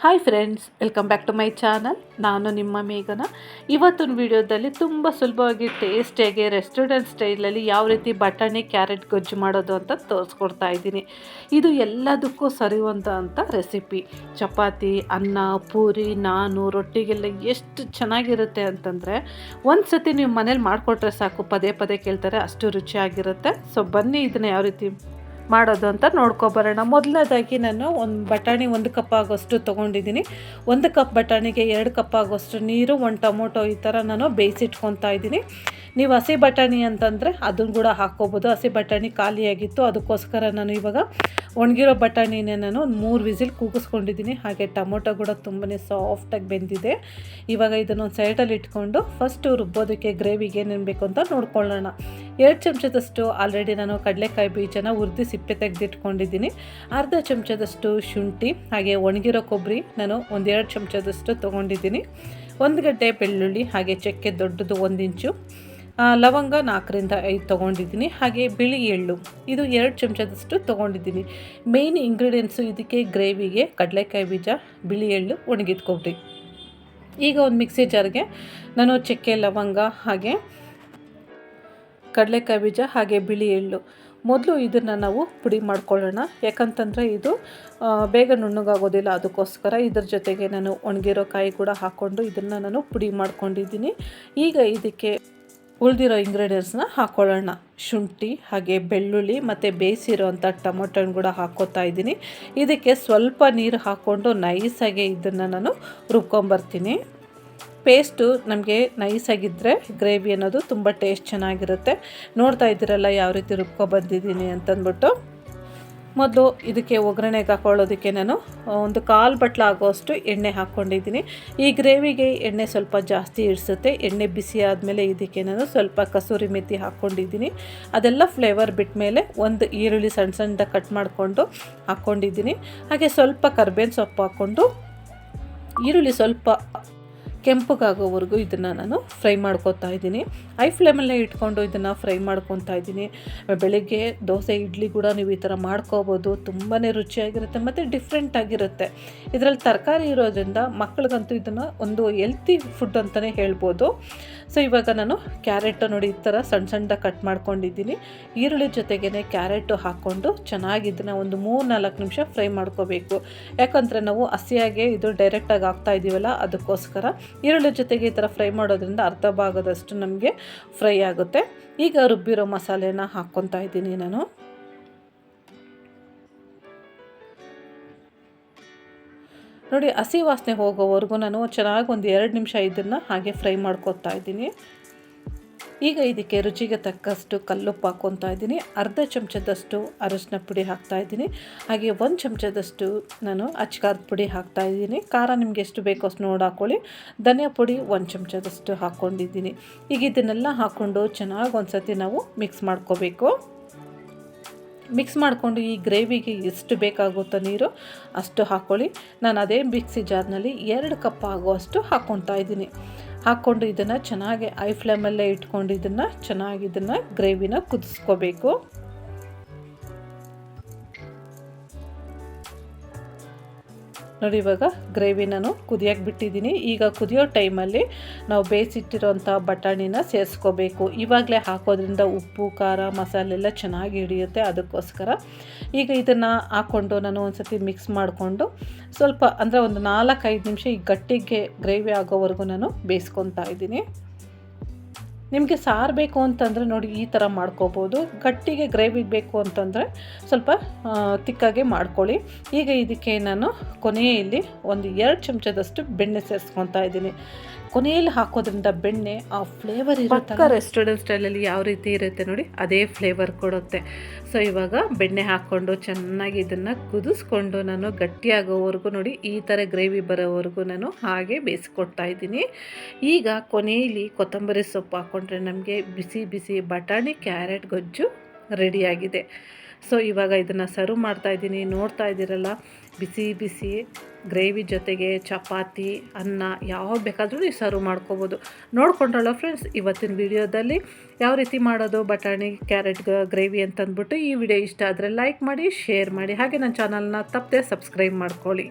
Hi friends welcome back to my channel ನಾನು ನಿಮ್ಮ ಮೇಘನ. ಇವತ್ತಿನ ವಿಡಿಯೋದಲ್ಲಿ ತುಂಬ ಸುಲಭವಾಗಿ ಟೇಸ್ಟಿಯಾಗಿ ರೆಸ್ಟೋರೆಂಟ್ ಸ್ಟೈಲಲ್ಲಿ ಯಾವ ರೀತಿ ಬಟಾಣಿ ಕ್ಯಾರೆಟ್ ಗೊಜ್ಜು ಮಾಡೋದು ಅಂತ ತೋರಿಸ್ಕೊಡ್ತಾ ಇದ್ದೀನಿ. ಇದು ಎಲ್ಲದಕ್ಕೂ ಸರಿಯುವಂಥ ರೆಸಿಪಿ ಚಪಾತಿ, ಅನ್ನ, ಪೂರಿ, ನಾನು, ರೊಟ್ಟಿಗೆಲ್ಲ ಎಷ್ಟು ಚೆನ್ನಾಗಿರುತ್ತೆ ಅಂತಂದರೆ ಒಂದು ಸತಿ ನೀವು ಮನೇಲಿ ಮಾಡಿಕೊಟ್ರೆ ಸಾಕು, ಪದೇ ಪದೇ ಕೇಳ್ತಾರೆ ಅಷ್ಟು ರುಚಿಯಾಗಿರುತ್ತೆ. ಸೊ ಬನ್ನಿ ಇದನ್ನು ಯಾವ ರೀತಿ ಮಾಡೋದು ಅಂತ ನೋಡ್ಕೊಬರೋಣ. ಮೊದಲನೇದಾಗಿ ನಾನು ಒಂದು ಬಟಾಣಿ ಒಂದು ಕಪ್ ಆಗೋಷ್ಟು ತೊಗೊಂಡಿದ್ದೀನಿ. ಒಂದು ಕಪ್ ಬಟಾಣಿಗೆ ಎರಡು ಕಪ್ ಆಗೋಷ್ಟು ನೀರು, ಒಂದು ಟೊಮೊಟೊ ಈ ಥರ ನಾನು ಬೇಯಿಸಿಟ್ಕೊತಾ ಇದ್ದೀನಿ. ನೀವು ಹಸಿ ಬಟಾಣಿ ಅಂತಂದರೆ ಅದನ್ನು ಕೂಡ ಹಾಕ್ಕೋಬೋದು. ಹಸಿ ಬಟಾಣಿ ಖಾಲಿಯಾಗಿತ್ತು. ಅದಕ್ಕೋಸ್ಕರ ನಾನು ಇವಾಗ ಒಣಗಿರೋ ಬಟಾಣಿನೇ ನಾನು ಒಂದು ಮೂರು ವಿಸಿಲ್ ಕೂಗಿಸ್ಕೊಂಡಿದ್ದೀನಿ. ಹಾಗೆ ಟೊಮೊಟೊ ಕೂಡ ತುಂಬನೇ ಸಾಫ್ಟಾಗಿ ಬೆಂದಿದೆ. ಇವಾಗ ಇದನ್ನೊಂದು ಸೈಡಲ್ಲಿ ಇಟ್ಕೊಂಡು ಫಸ್ಟು ರುಬ್ಬೋದಕ್ಕೆ ಗ್ರೇವಿಗೆ ಏನೇನು ಬೇಕು ಅಂತ ನೋಡ್ಕೊಳ್ಳೋಣ. ಎರಡು ಚಮಚದಷ್ಟು ಆಲ್ರೆಡಿ ನಾನು ಕಡಲೆಕಾಯಿ ಬೀಜನ ಹುರಿದು ಸಿಪ್ಪೆ ತೆಗೆದಿಟ್ಕೊಂಡಿದ್ದೀನಿ. ಅರ್ಧ ಚಮಚದಷ್ಟು ಶುಂಠಿ, ಹಾಗೆ ಒಣಗಿರೋ ಕೊಬ್ಬರಿ ನಾನು ಒಂದೆರಡು ಚಮಚದಷ್ಟು ತೊಗೊಂಡಿದ್ದೀನಿ. ಒಂದು ಗಡ್ಡೆ ಬೆಳ್ಳುಳ್ಳಿ, ಹಾಗೆ ಚಕ್ಕೆ ದೊಡ್ಡದು ಒಂದು ಇಂಚು. ಲವಂಗ ನಾಲ್ಕರಿಂದ ಐದು ತೊಗೊಂಡಿದ್ದೀನಿ. ಹಾಗೆ ಬಿಳಿ ಎಳ್ಳು, ಇದು ಎರಡು ಚಮಚದಷ್ಟು ತೊಗೊಂಡಿದ್ದೀನಿ. ಮೇಯ್ನ್ ಇಂಗ್ರೀಡಿಯೆಂಟ್ಸು ಇದಕ್ಕೆ ಗ್ರೇವಿಗೆ ಕಡಲೆಕಾಯಿ ಬೀಜ, ಬಿಳಿ ಎಳ್ಳು ಒಣಗಿದ್ಕೊಬ್ರಿ ಈಗ ಒಂದು ಮಿಕ್ಸಿ ಜಾರ್ಗೆ ನಾನು ಚಕ್ಕೆ, ಲವಂಗ, ಹಾಗೆ ಕಡಲೆಕಾಯಿ ಬೀಜ ಹಾಗೆ ಬಿಳಿ ಎಳ್ಳು. ಮೊದಲು ಇದನ್ನು ನಾವು ಪುಡಿ ಮಾಡ್ಕೊಳ್ಳೋಣ. ಯಾಕಂತಂದರೆ ಇದು ಬೇಗ ನುಣ್ಣಗಾಗೋದಿಲ್ಲ. ಅದಕ್ಕೋಸ್ಕರ ಇದ್ರ ಜೊತೆಗೆ ನಾನು ಒಣಗಿರೋ ಕಾಯಿ ಕೂಡ ಹಾಕ್ಕೊಂಡು ಇದನ್ನು ನಾನು ಪುಡಿ ಮಾಡ್ಕೊಂಡಿದ್ದೀನಿ. ಈಗ ಇದಕ್ಕೆ ಉಳಿದಿರೋ ಇಂಗ್ರೀಡಿಯೆಂಟ್ಸ್ನ ಹಾಕ್ಕೊಳ್ಳೋಣ ಶುಂಠಿ ಹಾಗೆ ಬೆಳ್ಳುಳ್ಳಿ ಮತ್ತು ಬೇಯಿಸಿರೋ ಅಂಥ ಟೊಮೊಟೊನ ಕೂಡ ಹಾಕ್ಕೋತಾ ಇದ್ದೀನಿ. ಇದಕ್ಕೆ ಸ್ವಲ್ಪ ನೀರು ಹಾಕ್ಕೊಂಡು ನೈಸಾಗಿ ಇದನ್ನು ನಾನು ರುಬ್ಕೊಂಬರ್ತೀನಿ. ಪೇಸ್ಟು ನಮಗೆ ನೈಸಾಗಿದ್ದರೆ ಗ್ರೇವಿ ಅನ್ನೋದು ತುಂಬ ಟೇಸ್ಟ್ ಚೆನ್ನಾಗಿರುತ್ತೆ. ನೋಡ್ತಾ ಇದ್ದೀರಲ್ಲ ಯಾವ ರೀತಿ ರುಬ್ಕೊ ಬಂದಿದ್ದೀನಿ ಅಂತಂದ್ಬಿಟ್ಟು. ಮೊದಲು ಇದಕ್ಕೆ ಒಗ್ಗರಣೆಗೆ ಹಾಕೊಳ್ಳೋದಕ್ಕೆ ನಾನು ಒಂದು ಕಾಲು ಬಟ್ಲ ಆಗೋಷ್ಟು ಎಣ್ಣೆ ಹಾಕ್ಕೊಂಡಿದ್ದೀನಿ. ಈ ಗ್ರೇವಿಗೆ ಎಣ್ಣೆ ಸ್ವಲ್ಪ ಜಾಸ್ತಿ ಇಡಿಸುತ್ತೆ ಎಣ್ಣೆ ಬಿಸಿ ಆದಮೇಲೆ ಇದಕ್ಕೆ ನಾನು ಸ್ವಲ್ಪ ಕಸೂರಿ ಮೆಥಿ ಹಾಕ್ಕೊಂಡಿದ್ದೀನಿ. ಅದೆಲ್ಲ ಫ್ಲೇವರ್ ಬಿಟ್ಟ ಮೇಲೆ ಒಂದು ಈರುಳ್ಳಿ ಸಣ್ಣ ಸಣ್ಣದ ಕಟ್ ಮಾಡಿಕೊಂಡು ಹಾಕ್ಕೊಂಡಿದ್ದೀನಿ. ಹಾಗೆ ಸ್ವಲ್ಪ ಕರ್ಬೇವಿನ ಸೊಪ್ಪು ಹಾಕ್ಕೊಂಡು ಈರುಳ್ಳಿ ಸ್ವಲ್ಪ ಕೆಂಪಗಾಗೋವರೆಗೂ ಇದನ್ನು ನಾನು ಫ್ರೈ ಮಾಡ್ಕೊತಾ ಇದ್ದೀನಿ. ಐ ಫ್ಲೇಮಲ್ಲೇ ಇಟ್ಕೊಂಡು ಇದನ್ನು ಫ್ರೈ ಮಾಡ್ಕೊತಾ ಇದ್ದೀನಿ. ಬೆಳಗ್ಗೆ ದೋಸೆ, ಇಡ್ಲಿ ಕೂಡ ನೀವು ಈ ಥರ ಮಾಡ್ಕೋಬೋದು. ತುಂಬಾ ರುಚಿಯಾಗಿರುತ್ತೆ ಮತ್ತು ಡಿಫ್ರೆಂಟ್ ಆಗಿರುತ್ತೆ. ಇದರಲ್ಲಿ ತರಕಾರಿ ಇರೋದ್ರಿಂದ ಮಕ್ಕಳಿಗಂತೂ ಇದನ್ನು ಒಂದು ಹೆಲ್ತಿ ಫುಡ್ ಅಂತಲೇ ಹೇಳ್ಬೋದು. ಸೊ ಇವಾಗ ನಾನು ಕ್ಯಾರೆಟ್ ನೋಡಿ ಈ ಥರ ಸಣ್ಣ ಸಣ್ಣದಾಗಿ ಕಟ್ ಮಾಡ್ಕೊಂಡಿದ್ದೀನಿ. ಈರುಳ್ಳಿ ಜೊತೆಗೇ ಕ್ಯಾರೆಟು ಹಾಕ್ಕೊಂಡು ಚೆನ್ನಾಗಿ ಇದನ್ನು ಒಂದು ಮೂರು ನಾಲ್ಕು ನಿಮಿಷ ಫ್ರೈ ಮಾಡ್ಕೋಬೇಕು. ಯಾಕಂದರೆ ನಾವು ಹಸಿಯಾಗೆ ಇದು ಡೈರೆಕ್ಟಾಗಿ ಹಾಕ್ತಾ ಇದ್ದೀವಲ್ಲ ಅದಕ್ಕೋಸ್ಕರ ಈರುಳ್ಳಿ ಜೊತೆಗೆ ಈ ಥರ ಫ್ರೈ ಮಾಡೋದ್ರಿಂದ ಅರ್ಧ ಭಾಗದಷ್ಟು ನಮಗೆ ಫ್ರೈ ಆಗುತ್ತೆ. ಈಗ ರುಬ್ಬಿರೋ ಮಸಾಲೆನ ಹಾಕ್ಕೊತಾ ಇದ್ದೀನಿ ನಾನು. ನೋಡಿ ಹಸಿ ವಾಸನೆ ಹೋಗೋವರೆಗೂ ನಾನು ಚೆನ್ನಾಗಿ ಒಂದು ಎರಡು ನಿಮಿಷ ಇದನ್ನು ಹಾಗೆ ಫ್ರೈ ಮಾಡ್ಕೊತಾ ಇದ್ದೀನಿ. ಈಗ ಇದಕ್ಕೆ ರುಚಿಗೆ ತಕ್ಕಷ್ಟು ಕಲ್ಲುಪ್ಪು ಹಾಕ್ಕೊತಾ ಇದ್ದೀನಿ. ಅರ್ಧ ಚಮಚದಷ್ಟು ಅರಶಿನ ಪುಡಿ ಹಾಕ್ತಾ ಇದ್ದೀನಿ. ಹಾಗೆ ಒಂದು ಚಮಚದಷ್ಟು ನಾನು ಅಚ್ಕಾರದ ಪುಡಿ ಹಾಕ್ತಾ ಇದ್ದೀನಿ. ಖಾರ ನಿಮ್ಗೆ ಎಷ್ಟು ಬೇಕೋ ಅಷ್ಟು ನೋಡಿ ಹಾಕ್ಕೊಳ್ಳಿ ಧನಿಯಾ ಪುಡಿ ಒಂದು ಚಮಚದಷ್ಟು ಹಾಕ್ಕೊಂಡಿದ್ದೀನಿ ಈಗ ಇದನ್ನೆಲ್ಲ ಹಾಕ್ಕೊಂಡು ಚೆನ್ನಾಗಿ ಒಂದು ಸತಿ ನಾವು ಮಿಕ್ಸ್ ಮಾಡ್ಕೋಬೇಕು. ಮಿಕ್ಸ್ ಮಾಡಿಕೊಂಡು ಈ ಗ್ರೇವಿಗೆ ಎಷ್ಟು ಬೇಕಾಗುತ್ತೋ ನೀರು, ಅಷ್ಟು ಹಾಕ್ಕೊಳ್ಳಿ ನಾನು ಅದೇ ಮಿಕ್ಸಿ ಜಾರ್ನಲ್ಲಿ ಎರಡು ಕಪ್ ಆಗುವಷ್ಟು ಹಾಕ್ಕೊಳ್ತಾ ಇದ್ದೀನಿ. ಹಾಕ್ಕೊಂಡು ಇದನ್ನು ಚೆನ್ನಾಗಿ ಐ ಫ್ಲೇಮಲ್ಲೇ ಇಟ್ಕೊಂಡು ಇದನ್ನು ಚೆನ್ನಾಗಿ ಇದನ್ನು ಗ್ರೇವಿನ ಕುದಿಸ್ಕೋಬೇಕು. ನೋಡಿ, ಇವಾಗ ಗ್ರೇವಿ ನಾನು ಕುದಿಯೋಕೆ ಬಿಟ್ಟಿದ್ದೀನಿ. ಈಗ ಕುದಿಯೋ ಟೈಮಲ್ಲಿ ನಾವು ಬೇಯಿಸಿಟ್ಟಿರೋಂಥ ಬಟಾಣಿನ ಸೇರಿಸ್ಕೋಬೇಕು. ಇವಾಗಲೇ ಹಾಕೋದ್ರಿಂದ ಉಪ್ಪು, ಖಾರ ಮಸಾಲೆ ಎಲ್ಲ ಚೆನ್ನಾಗಿ ಹಿಡಿಯುತ್ತೆ ಅದಕ್ಕೋಸ್ಕರ. ಈಗ ಇದನ್ನು ಹಾಕ್ಕೊಂಡು ನಾನು ಒಂದು ಸತಿ ಮಿಕ್ಸ್ ಮಾಡಿಕೊಂಡು ಸ್ವಲ್ಪ ಅಂದರೆ ಒಂದು ನಾಲ್ಕೈದು ನಿಮಿಷ ಈ ಗಟ್ಟಿಗೆ ಗ್ರೇವಿ ಆಗೋವರೆಗೂ ನಾನು ಬೇಯಿಸ್ಕೊತಾ ಇದ್ದೀನಿ. ನಿಮಗೆ ಸಾರು ಬೇಕು ಅಂತಂದರೆ ನೋಡಿ ಈ ಥರ ಮಾಡ್ಕೋಬೋದು. ಗಟ್ಟಿಗೆ ಗ್ರೇವಿ ಬೇಕು ಅಂತಂದರೆ ಸ್ವಲ್ಪ ತಿಕ್ಕಾಗೆ ಮಾಡ್ಕೊಳ್ಳಿ. ಈಗ ಇದಕ್ಕೆ ನಾನು ಕೊನೆಯಲ್ಲಿ ಒಂದು ಎರಡು ಚಮಚದಷ್ಟು ಬೆಣ್ಣೆ ಸೇರಿಸ್ಕೊತಾ ಇದ್ದೀನಿ. ಕೊನೆಯಲ್ಲಿ ಹಾಕೋದ್ರಿಂದ ಬೆಣ್ಣೆ ಆ ಫ್ಲೇವರ್ ಇರುತ್ತೆ ರೆಸ್ಟೋರೆಂಟ್ ಸ್ಟೈಲಲ್ಲಿ ಯಾವ ರೀತಿ ಇರುತ್ತೆ ನೋಡಿ ಅದೇ ಫ್ಲೇವರ್ ಕೊಡುತ್ತೆ. ಸೊ ಇವಾಗ ಬೆಣ್ಣೆ ಹಾಕ್ಕೊಂಡು ಚೆನ್ನಾಗಿ ಇದನ್ನು ಕುದಿಸ್ಕೊಂಡು ನಾನು ಗಟ್ಟಿಯಾಗೋವರೆಗೂ ನೋಡಿ ಈ ಥರ ಗ್ರೇವಿ ಬರೋವರೆಗೂ ನಾನು ಹಾಗೆ ಬೇಯಿಸ್ಕೊಡ್ತಾ ಇದ್ದೀನಿ. ಈಗ ಕೊನೆಯಲ್ಲಿ ಕೊತ್ತಂಬರಿ ಸೊಪ್ಪು ಹಾಕ್ಕೊಂಡ್ರೆ ನಮಗೆ ಬಿಸಿ ಬಿಸಿ ಬಟಾಣಿ ಕ್ಯಾರೆಟ್ ಗೊಜ್ಜು ರೆಡಿಯಾಗಿದೆ ಸೊ ಇವಾಗ ಇದನ್ನು ಸರ್ವ್ ಮಾಡ್ತಾ ಇದ್ದೀನಿ. ನೋಡ್ತಾ ಇದ್ದೀರಲ್ಲ, ಬಿಸಿ ಬಿಸಿ ಗ್ರೇವಿ ಜೊತೆಗೆ ಚಪಾತಿ, ಅನ್ನ ಯಾವ ಬೇಕಾದರೂ ನೀವು ಸರ್ವ್ ಮಾಡ್ಕೋಬೋದು. ನೋಡ್ಕೊಂಡ್ರಲ್ಲ ಫ್ರೆಂಡ್ಸ್ ಇವತ್ತಿನ ವಿಡಿಯೋದಲ್ಲಿ ಯಾವ ರೀತಿ ಮಾಡೋದು, ಬಟಾಣಿ ಕ್ಯಾರೆಟ್ ಗ್ರೇವಿ ಅಂತಂದ್ಬಿಟ್ಟು ಈ ವಿಡಿಯೋ ಇಷ್ಟ ಆದರೆ ಲೈಕ್ ಮಾಡಿ ಶೇರ್ ಮಾಡಿ. ಹಾಗೆ ನನ್ನ ಚಾನಲ್ನ ತಪ್ಪದೆ ಸಬ್ಸ್ಕ್ರೈಬ್ ಮಾಡ್ಕೊಳ್ಳಿ.